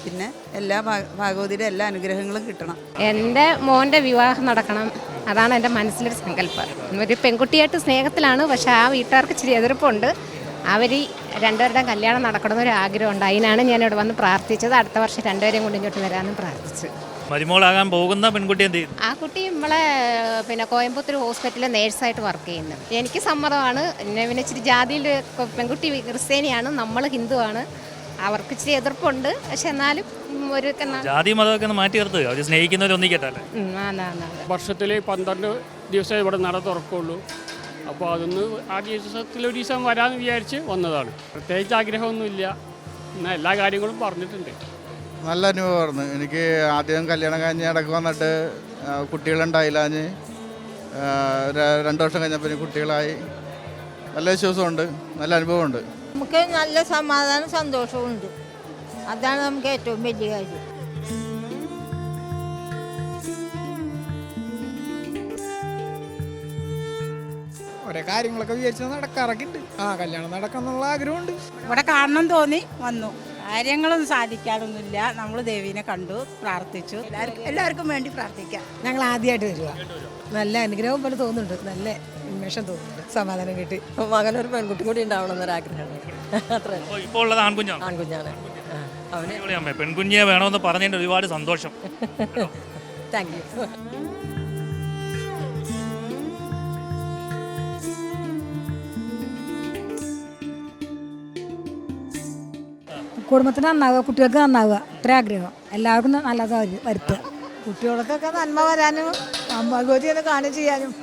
പിന്നെ എല്ലാ ഭാഗവതിയുടെ എല്ലാ അനുഗ്രഹങ്ങളും കിട്ടണം. എന്റെ മോന്റെ വിവാഹം നടക്കണം. അതാണ് എന്റെ മനസ്സിലൊരു സങ്കല്പം. ഒരു പെൺകുട്ടിയായിട്ട് സ്നേഹത്തിലാണ് പക്ഷെ ആ വീട്ടുകാർക്ക് ഇച്ചിരി എതിർപ്പുണ്ട്. അവർ രണ്ടുപേരുടെ കല്യാണം നടക്കാനൊരു ആഗ്രഹം ഉണ്ട് അതിനാണ് ഞാൻ ഇവിടെ വന്ന് പ്രാർത്ഥിച്ചത്. അടുത്ത വർഷം രണ്ടുപേരെയും കൊണ്ട് ഇങ്ങോട്ട് വരാമെന്ന് പ്രാർത്ഥിച്ചു. മരുമോളാകാൻ പോകുന്ന പെൺകുട്ടി എന്ത് ചെയ്യും ആ കുട്ടി നമ്മളെ പിന്നെ കോയമ്പത്തൂർ ഹോസ്പിറ്റലിൽ നേഴ്സായിട്ട് വർക്ക് ചെയ്യുന്നു. എനിക്ക് സമ്മതമാണ്. പിന്നെ പിന്നെ ഇച്ചിരി ജാതിയിൽ പെൺകുട്ടി ക്രിസ്ത്യാനിയാണ്. നമ്മൾ ഹിന്ദുവാണ്. അവർക്ക് ഇച്ചിരി എതിർപ്പുണ്ട്. പക്ഷെ എന്നാലും ഒരു ജാതി മതമൊക്കെ മാറ്റി നിർത്തുക അവർ സ്നേഹിക്കുന്നവരൊന്നിക്കട്ടെ. വർഷത്തിൽ പന്ത്രണ്ട് ദിവസമേ ഇവിടെ നട തുറക്കുള്ളൂ. അപ്പോൾ അതൊന്ന് ആ ദിവസത്തിൽ ഒരു ദിവസം വരാമെന്ന് വിചാരിച്ച് വന്നതാണ്. പ്രത്യേകിച്ച് ആഗ്രഹമൊന്നുമില്ല. എന്നാൽ എല്ലാ കാര്യങ്ങളും പറഞ്ഞിട്ടുണ്ട്. നല്ല അനുഭവമായിരുന്നു. എനിക്ക് ആദ്യം കല്യാണം കഴിഞ്ഞ് ഇടയ്ക്ക് വന്നിട്ട് കുട്ടികളുണ്ടായില്ലാഞ്ഞ് രണ്ടു രണ്ട് വർഷം കഴിഞ്ഞപ്പോൾ കുട്ടികളായി. നല്ല വിശ്വാസമുണ്ട്. നല്ല അനുഭവമുണ്ട്. നമുക്ക് നല്ല സമാധാനം സന്തോഷവും ഉണ്ട്. അതാണ് നമുക്ക് ഏറ്റവും വലിയ കാര്യം. കുറേ കാര്യങ്ങളൊക്കെ വിചാരിച്ച് നടക്കാറൊക്കെ ഉണ്ട് ആ കല്യാണം നടക്കണം എന്നുള്ള ആഗ്രഹമുണ്ട്. ഇവിടെ കാണണം തോന്നി വന്നു. കാര്യങ്ങളൊന്നും സാധിക്കാറൊന്നുമില്ല. നമ്മൾ ദേവീനെ കണ്ടു പ്രാർത്ഥിച്ചു. എല്ലാവർക്കും എല്ലാവർക്കും വേണ്ടി പ്രാർത്ഥിക്കാം. ഞങ്ങൾ ആദ്യമായിട്ട് വരിക നല്ല അനുഗ്രഹം പോലെ തോന്നുന്നുണ്ട്. നല്ല ഉന്മേഷം തോന്നുന്നുണ്ട് സമാധാനം കിട്ടി. മകനൊരു പെൺകുട്ടി കൂടി ഉണ്ടാവണം എന്നൊരാഗ്രഹമാണ് അത്ര. അപ്പോൾ ഇപ്പോൾ ഉള്ളത് ആൺകുഞ്ഞാണ്? ആൺകുഞ്ഞാണ്. അവന് പെൺകുഞ്ഞിയെ വേണമെന്ന് പറഞ്ഞതിന്റെ ഒരുപാട് സന്തോഷം. താങ്ക് യു കുടുംബത്തിന് നന്നാവുക കുട്ടികൾക്ക് നന്നാവുക. ഇത്ര ആഗ്രഹം. എല്ലാവർക്കും നല്ലത് വരുത്തുക. കുട്ടികൾക്കൊക്കെ നന്മ വരാനും ഭഗവതി ഒന്ന് കാണുകയും ചെയ്യാനും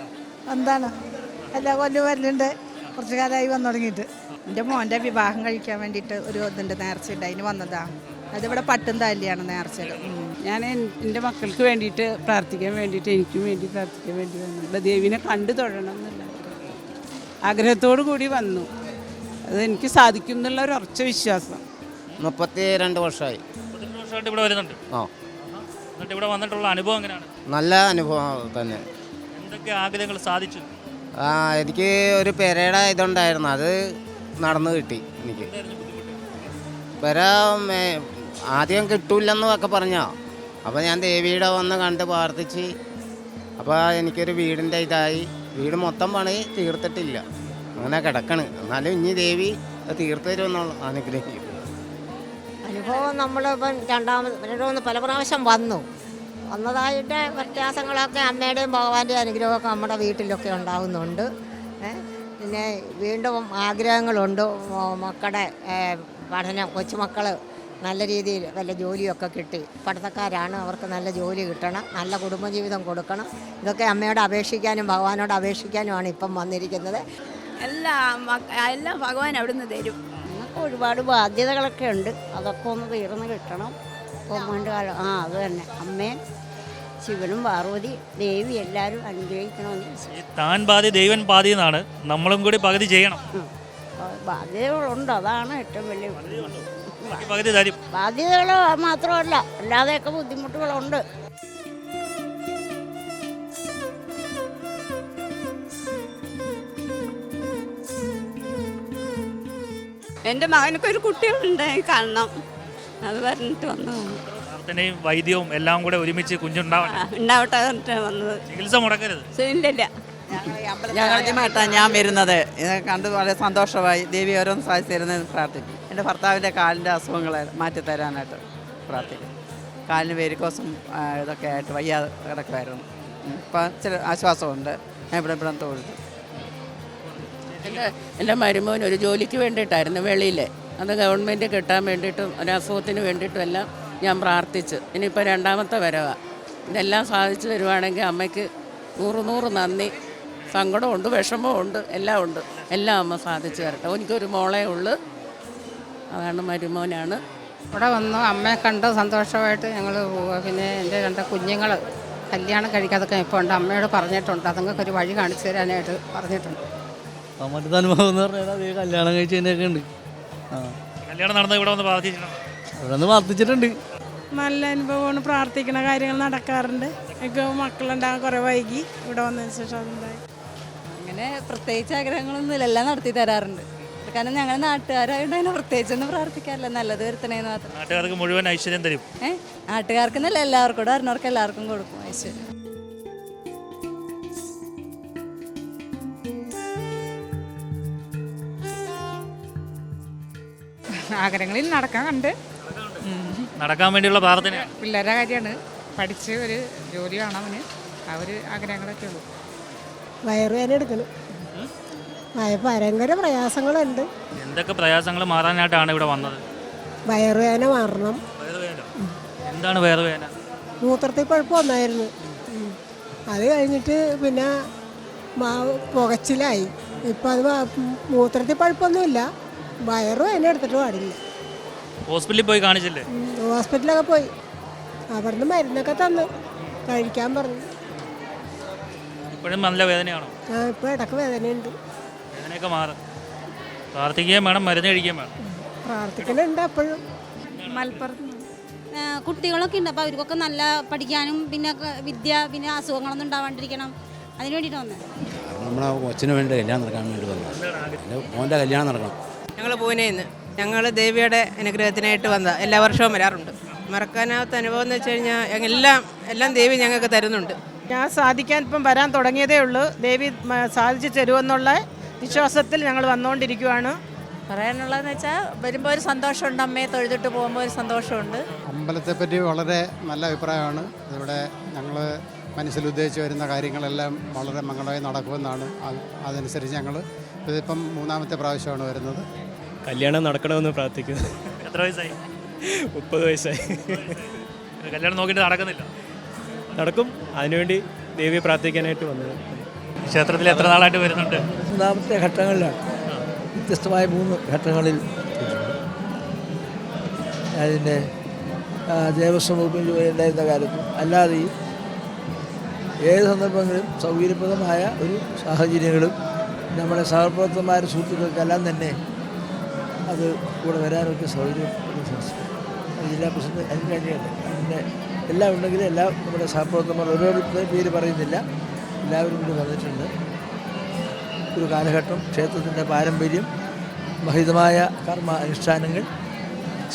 എന്താണ്? എല്ലാ കൊല്ലം വരലുണ്ട്. കുറച്ച് കാലമായി വന്നു തുടങ്ങിയിട്ട്. എന്റെ മോന്റെ വിവാഹം കഴിക്കാൻ വേണ്ടിയിട്ട് ഒരു ഇതുണ്ട് നേർച്ചയുണ്ട്. അതിന് വന്നതാണ് അതിവിടെ പട്ടും താലിയാണ് നേർച്ചകൾ ഞാൻ എന്റെ മക്കൾക്ക് വേണ്ടിയിട്ട് പ്രാർത്ഥിക്കാൻ വേണ്ടിയിട്ട് എനിക്കും വേണ്ടി പ്രാർത്ഥിക്കാൻ വേണ്ടി വന്നു. ദേവിനെ കണ്ടു തൊഴണം എന്നുള്ള ആഗ്രഹത്തോടു കൂടി വന്നു. അത് എനിക്ക് സാധിക്കും എന്നുള്ള ഒരു ഉറച്ച വിശ്വാസം. മുപ്പത്തി രണ്ട് വർഷമായി വർഷമായിട്ട് ഇവിടെ വരുന്നുണ്ട്. ആ. എന്നിട്ട് ഇവിടെ വന്നിട്ടുള്ള അനുഭവം എങ്ങനെയാണ്? നല്ല അനുഭവം തന്നെ. എന്തൊക്കെ ആഗ്രഹങ്ങൾ സാധിച്ചു? ആ എനിക്ക് ഒരു പെരയുടെ ഇതുണ്ടായിരുന്നു. അത് നടന്നു കിട്ടി എനിക്ക്. പെര മേ- ആദ്യം കിട്ടൂലെന്നും ഒക്കെ പറഞ്ഞോ. അപ്പോൾ ഞാൻ ദേവിയുടെ വന്ന് കണ്ട് പ്രാർത്ഥിച്ച് അപ്പോൾ എനിക്കൊരു വീടിന്റെ ഇതായി. വീട് മൊത്തം പണി തീർത്തിട്ടില്ല. അങ്ങനെ കിടക്കണ്. എന്നാലും ഇനി ദേവി അത് തീർത്ത് തരുമെന്നുള്ള അനുഗ്രഹിക്കും അനുഭവം നമ്മളിപ്പം രണ്ടാമത് രണ്ട് പല പ്രാവശ്യം വന്നു. വന്നതായിട്ട് വ്യത്യാസങ്ങളൊക്കെ അമ്മയുടെയും ഭഗവാന്റെയും അനുഗ്രഹമൊക്കെ നമ്മുടെ വീട്ടിലൊക്കെ ഉണ്ടാകുന്നുണ്ട് പിന്നെ വീണ്ടും ആഗ്രഹങ്ങളുണ്ട്. മക്കളുടെ പഠനം കൊച്ചുമക്കൾ നല്ല രീതിയിൽ വല്ല ജോലിയൊക്കെ കിട്ടി. പഠിത്തക്കാരാണ് അവർക്ക് നല്ല ജോലി കിട്ടണം നല്ല കുടുംബജീവിതം കൊടുക്കണം. ഇതൊക്കെ അമ്മയോട് അപേക്ഷിക്കാനും ഭഗവാനോട് അപേക്ഷിക്കാനുമാണ് ഇപ്പം വന്നിരിക്കുന്നത്. എല്ലാം എല്ലാം ഭഗവാൻ അവിടുന്ന് തരും. ഒരുപാട് ബാധ്യതകളൊക്കെ ഉണ്ട്. അതൊക്കെ ഒന്ന് തീർന്ന് കിട്ടണം. ഇപ്പം പണ്ട് കാലം ആ അത് തന്നെ. അമ്മയും ശിവനും പാർവതി ദേവി എല്ലാവരും അനുഗ്രഹിക്കണമെന്ന് ഈ താൻ പാതി ദൈവൻ പാതി എന്നാണ് നമ്മളും കൂടി പകുതി ചെയ്യണം. ബാധ്യതകളുണ്ട്. അതാണ് ഏറ്റവും വലിയ പകുതി തരും. ബാധ്യതകൾ മാത്രമല്ല അല്ലാതെയൊക്കെ ബുദ്ധിമുട്ടുകളുണ്ട്. എന്റെ മകനൊക്കെ ഒരു കുട്ടികളുണ്ട് കാണണം. അത് പറഞ്ഞിട്ട് വന്നതാണ് പ്രാർത്ഥനയും വൈദ്യവും എല്ലാം കൂടെ ഒരുമിച്ച് കുഞ്ഞുണ്ടാവണം ഉണ്ടാവട്ടെ പറഞ്ഞിട്ട് വന്നത്. ചികിത്സ മുടക്കരുത്. ഇല്ലില്ല. ഞാൻ ആദ്യമായിട്ടാണ് ഞാൻ വരുന്നത്. ഇത് കണ്ട് വളരെ സന്തോഷമായി. ദേവി ഓരോന്ന് സാധിച്ചു തരുന്നതെന്ന് പ്രാർത്ഥിക്കും. എന്റെ ഭർത്താവിന്റെ കാലിന്റെ അസുഖങ്ങളെ മാറ്റി തരാനായിട്ട് പ്രാർത്ഥിക്കും. കാലിന് വേരിക്കോസും ഇതൊക്കെ ആയിട്ട് വയ്യാതെ കിടക്കുമായിരുന്നു ഇപ്പം ചില ആശ്വാസമുണ്ട്. ഞാൻ ഇവിടെ ഇവിടെ തൊഴുതു. എന്റെ എന്റെ മരുമോൻ ഒരു ജോലിക്ക് വേണ്ടിയിട്ടായിരുന്നു വെളിയിൽ അത് ഗവൺമെന്റ് കിട്ടാൻ വേണ്ടിയിട്ടും ഒരു അസുഖത്തിന് വേണ്ടിയിട്ടും എല്ലാം ഞാൻ പ്രാർത്ഥിച്ചു. ഇനിയിപ്പോൾ രണ്ടാമത്തെ വരവാണ് ഇതെല്ലാം സാധിച്ചു തരുവാണെങ്കിൽ അമ്മയ്ക്ക് നൂറ് നൂറ് നന്ദി. സങ്കടമുണ്ട് വിഷമമുണ്ട് എല്ലാം ഉണ്ട്. എല്ലാം അമ്മ സാധിച്ചു തരട്ടെ. എനിക്കൊരു മോളെ ഉള്ളു. അതാണ് മരുമോനാണ്. ഇവിടെ വന്നു അമ്മയെ കണ്ട് സന്തോഷമായിട്ട് ഞങ്ങൾ പോവുക പിന്നെ എന്റെ രണ്ട് കുഞ്ഞുങ്ങൾ കല്യാണം കഴിക്കാതൊക്കെ ഇപ്പോൾ ഉണ്ട്. അമ്മയോട് പറഞ്ഞിട്ടുണ്ട്. അതുങ്ങൾക്കൊരു വഴി കാണിച്ചു തരാനായിട്ട് പറഞ്ഞിട്ടുണ്ട്. മറ്റത്തെ അനുഭവം എന്ന് പറഞ്ഞാൽ അതേ കല്യാണം കഴിച്ചതിന്റെയൊക്കെ ഉണ്ട്. ആ. കല്യാണം നടന്നത് ഇവിടെ വന്ന് പ്രാർത്ഥിച്ചിട്ടുണ്ട്? അവിടെ നിന്ന് പ്രാർത്ഥിച്ചിട്ടുണ്ട്. നല്ല അനുഭവമാണ് പ്രാർത്ഥിക്കുന്ന കാര്യങ്ങൾ നടക്കാറുണ്ട്. എനിക്ക് മക്കളുണ്ടാകാൻ കുറേ വൈകി ഇവിടെ വന്നതിന് ശേഷം അതുണ്ടായി. അങ്ങനെ പ്രത്യേകിച്ച് ആഗ്രഹങ്ങളൊന്നുമില്ല എല്ലാം നടത്തി തരാറുണ്ട്. കാരണം ഞങ്ങൾ നാട്ടുകാരായതുകൊണ്ട് അതിനെ പ്രത്യേകിച്ചൊന്നും പ്രാർത്ഥിക്കാറില്ല. നല്ലത് വരുത്തണേന്ന് മാത്രം. നാട്ടുകാർക്ക് മുഴുവൻ ഐശ്വര്യം തരും. ഏഹ് നാട്ടുകാർക്ക് എന്നല്ല എല്ലാവർക്കും കൂടെ അറിഞ്ഞവർക്ക് എല്ലാവർക്കും കൊടുക്കും ഐശ്വര്യം. ആഗ്രഹങ്ങളിൽ നടക്കാൻ കണ്ട് നടക്കാൻ വേണ്ടിയുള്ള പ്രാർത്ഥന. പിള്ളേരുടെ കാര്യമാണ്. പഠിച്ച് ഒരു ജോലി വേണം അവന്. ആ ഒരു ആഗ്രഹങ്ങളൊക്കെ ഉള്ളൂ. വയറുവേദന എടുക്കണം ഭയങ്കര പ്രയാസങ്ങളുണ്ട്. എന്തൊക്കെ പ്രയാസങ്ങൾ മാറാനായിട്ടാണ് ഇവിടെ വന്നത്? വയറുവേദന മാറണം എന്താണ് വയറുവേദന മൂത്രത്തിൽ കുഴപ്പം വന്നായിരുന്നു. അത് കഴിഞ്ഞിട്ട് പിന്നെ മാവ് പുകച്ചിലായി. ഇപ്പം അത് മൂത്രത്തിൽ പഴുപ്പൊന്നുമില്ല. വയറും അതിനെ എടുത്തിട്ട് പാടില്ല. ഹോസ്പിറ്റലിൽ പോയി കാണിച്ചില്ലേ? ഹോസ്പിറ്റലൊക്കെ പോയി. അവിടുന്ന് മരുന്നൊക്കെ തന്നു. കഴിക്കാൻ പറഞ്ഞു. ഇപ്പോഴും നല്ല വേദനയാണോ? ആ ഇപ്പോൾ ഇടയ്ക്ക് വേദനയുണ്ട്. വേദനയൊക്കെ മാറും. പ്രാർത്ഥിക്കുകയും വേണം മരുന്ന് കഴിക്കുകയും വേണം. പ്രാർത്ഥിക്കലുണ്ട് അപ്പോഴും മലപ്പുറത്ത് കുട്ടികളൊക്കെ ഉണ്ട്. അപ്പോൾ അവർക്കൊക്കെ നല്ല പഠിക്കാനും പിന്നെ വിദ്യ പിന്നെ അസുഖങ്ങളൊന്നും ഉണ്ടാവാണ്ടിരിക്കണം. അതിന് വേണ്ടിയിട്ട് വന്നത്. നമ്മളെ കൊച്ചിന് വേണ്ടി കല്യാണം നടക്കാൻ വേണ്ടി വന്നത്. എന്റെ മോന്റെ കല്യാണം നടക്കണം. ഞങ്ങൾ പൂനെന്ന് ഞങ്ങൾ ദേവിയുടെ അനുഗ്രഹത്തിനായിട്ട് വന്ന എല്ലാ വർഷവും വരാറുണ്ട്. മറക്കാനാവാത്ത അനുഭവം എന്ന് വെച്ച് കഴിഞ്ഞാൽ എല്ലാം എല്ലാം ദേവി ഞങ്ങൾക്ക് തരുന്നുണ്ട്. ഞാൻ സാധിക്കാൻ ഇപ്പം വരാൻ തുടങ്ങിയതേ ഉള്ളൂ. ദേവി സാധിച്ചു തരുമെന്നുള്ള വിശ്വാസത്തിൽ ഞങ്ങൾ വന്നുകൊണ്ടിരിക്കുവാണ് പറയാനുള്ളതെന്ന് വെച്ചാൽ വരുമ്പോൾ ഒരു സന്തോഷമുണ്ട്. അമ്മയെ തൊഴുതിട്ട് പോകുമ്പോൾ ഒരു സന്തോഷമുണ്ട്. അമ്പലത്തെപ്പറ്റി വളരെ നല്ല അഭിപ്രായമാണ്. ഇവിടെ ഞങ്ങൾ മനസ്സിൽ ഉദ്ദേശിച്ച് വരുന്ന കാര്യങ്ങളെല്ലാം വളരെ മംഗളമായി നടക്കുമെന്നാണ്. അത് അതനുസരിച്ച് ഞങ്ങൾ ഇതിപ്പം മൂന്നാമത്തെ പ്രാവശ്യമാണ് വരുന്നത്. കല്യാണം നടക്കണമെന്ന് പ്രാർത്ഥിക്കുന്നു. എത്ര വയസ്സായി? മുപ്പത് വയസ്സായി. കല്യാണം നോക്കിയിട്ട് നടക്കുന്നില്ല. നടക്കും. അതിനുവേണ്ടി ദേവിയെ പ്രാർത്ഥിക്കാനായിട്ട് വന്നത്. ക്ഷേത്രത്തിൽ എത്ര നാളായിട്ട് വരുന്നുണ്ട്? മൂന്നാമത്തെ ഘട്ടങ്ങളിലാണ്. വ്യത്യസ്തമായ മൂന്ന് ഘട്ടങ്ങളിൽ അതിന്റെ ദേവസ്വം വകുപ്പിൽ ജോലി ഉണ്ടായിരുന്ന കാലത്തും അല്ലാതെയും ഏത് സന്ദർഭങ്ങളിലും സൗകര്യപ്രദമായ ഒരു സാഹചര്യങ്ങളും നമ്മുടെ സഹപ്രവർത്തകന്മാരും സുഹൃത്തുക്കൾക്കെല്ലാം തന്നെ അത് ഇവിടെ വരാനൊക്കെ സൗകര്യം ജില്ലാ പ്രസിഡന്റ് അതിന് വേണ്ടിയാണ് അതിന്റെ എല്ലാം ഉണ്ടെങ്കിലും എല്ലാം നമ്മുടെ സഹപ്രവർത്തകന്മാർ ഓരോരുത്തരും പേര് പറയുന്നില്ല. എല്ലാവരും കൂടി വന്നിട്ടുണ്ട്. ഒരു കാലഘട്ടം ക്ഷേത്രത്തിന്റെ പാരമ്പര്യം മഹിതമായ കർമ്മ അനുഷ്ഠാനങ്ങൾ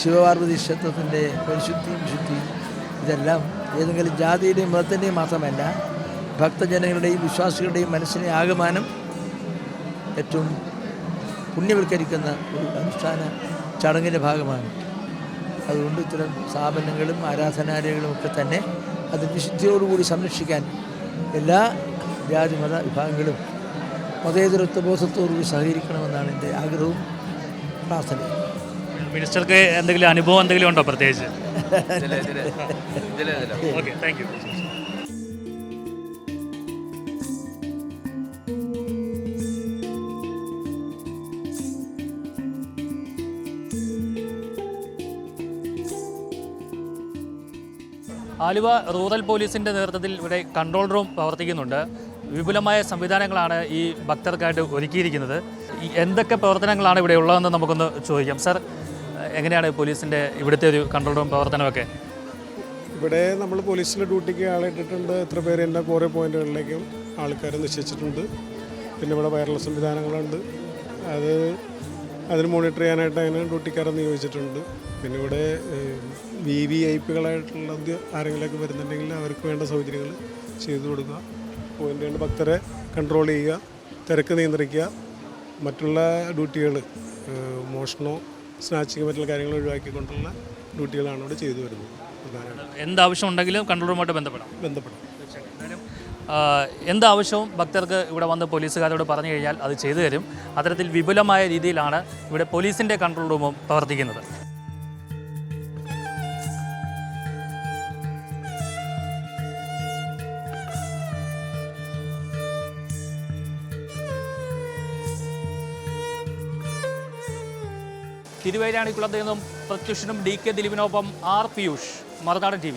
ശിവപാർവതി ക്ഷേത്രത്തിന്റെ പരിശുദ്ധിയും വിശുദ്ധിയും ഇതെല്ലാം ഏതെങ്കിലും ജാതിയുടെയും മതത്തിന്റെയും മാത്രമല്ല ഭക്തജനങ്ങളുടെയും വിശ്വാസികളുടെയും മനസ്സിനെ ആകമാനം ഏറ്റവും പുണ്യവൽക്കരിക്കുന്ന ഒരു അനുഷ്ഠാന ചടങ്ങിന്റെ ഭാഗമാണ്. അതുകൊണ്ട് ഇത്തരം സ്ഥാപനങ്ങളും ആരാധനാലയങ്ങളും ഒക്കെ തന്നെ അത് വിശുദ്ധിയോടുകൂടി സംരക്ഷിക്കാൻ എല്ലാ ജാതി മത വിഭാഗങ്ങളും മതേതരത്വ ബോധത്തോടുകൂടി സഹകരിക്കണമെന്നാണ് എന്റെ ആഗ്രഹവും പ്രാർത്ഥനയും. മിനിസ്റ്റർക്ക് എന്തെങ്കിലും അനുഭവം എന്തെങ്കിലും ഉണ്ടോ പ്രത്യേകിച്ച്? Okay thank you Aluva rural പോലീസിന്റെ നേതൃത്വത്തിൽ ഇവിടെ കൺട്രോൾ റൂം പ്രവർത്തിക്കുന്നുണ്ട്. വിപുലമായ സംവിധാനങ്ങളാണ് ഈ ഭക്തർക്കായിട്ട് ഒരുക്കിയിരിക്കുന്നത്. എന്തൊക്കെ പ്രവർത്തനങ്ങളാണ് ഇവിടെ ഉള്ളതെന്ന് നമുക്കൊന്ന് ചോദിക്കാം. സർ എങ്ങനെയാണ് പോലീസിന്റെ ഇവിടുത്തെ ഒരു കൺട്രോൾ റൂം പ്രവർത്തനമൊക്കെ? ഇവിടെ നമ്മൾ പോലീസിന്റെ ഡ്യൂട്ടിക്ക് ആളെ ഇട്ടിട്ടുണ്ട്. എത്ര പേര് എന്റെ ഓരോ പോയിന്റുകളിലേക്കും ആൾക്കാർ നിശ്ചയിച്ചിട്ടുണ്ട്. പിന്നെ ഇവിടെ വയർലെസ് സംവിധാനങ്ങളുണ്ട്. അത് അതിന് മോണിറ്റർ ചെയ്യാനായിട്ട് അതിന് ഡ്യൂട്ടിക്കാരെ നിയോഗിച്ചിട്ടുണ്ട്. പിന്നെ ഇവിടെ വി വി ഐ പികളായിട്ടുള്ള ആരെങ്കിലുമൊക്കെ വരുന്നുണ്ടെങ്കിൽ അവർക്ക് വേണ്ട സൗകര്യങ്ങൾ ചെയ്തു കൊടുക്കുക. പോയിന്റ് രണ്ട് ഭക്തരെ കൺട്രോൾ ചെയ്യുക തിരക്ക് നിയന്ത്രിക്കുക. മറ്റുള്ള ഡ്യൂട്ടികൾ മോഷണോ സ്നാച്ചിങ് മറ്റുള്ള കാര്യങ്ങൾ ഒഴിവാക്കിക്കൊണ്ടുള്ള ഡ്യൂട്ടികളാണ് ഇവിടെ ചെയ്തു വരുന്നത് എന്താവശ്യം ഉണ്ടെങ്കിലും കൺട്രോളുമായിട്ട് ബന്ധപ്പെടാം. ബന്ധപ്പെടാം. എന്താവശ്യവും ഭക്തർക്ക് ഇവിടെ വന്ന് പോലീസുകാരോട് പറഞ്ഞു കഴിഞ്ഞാൽ അത് ചെയ്തു തരും. അത്തരത്തിൽ വിപുലമായ രീതിയിലാണ് ഇവിടെ പോലീസിന്റെ കൺട്രോൾ റൂമും പ്രവർത്തിക്കുന്നത്. തിരുവൈരാണിക്കുളത്ത് നിന്നും പ്രത്യുഷനും ഡി കെ ദിലീപിനൊപ്പം ആർ പിയൂഷ് മറുനാടൻ ടി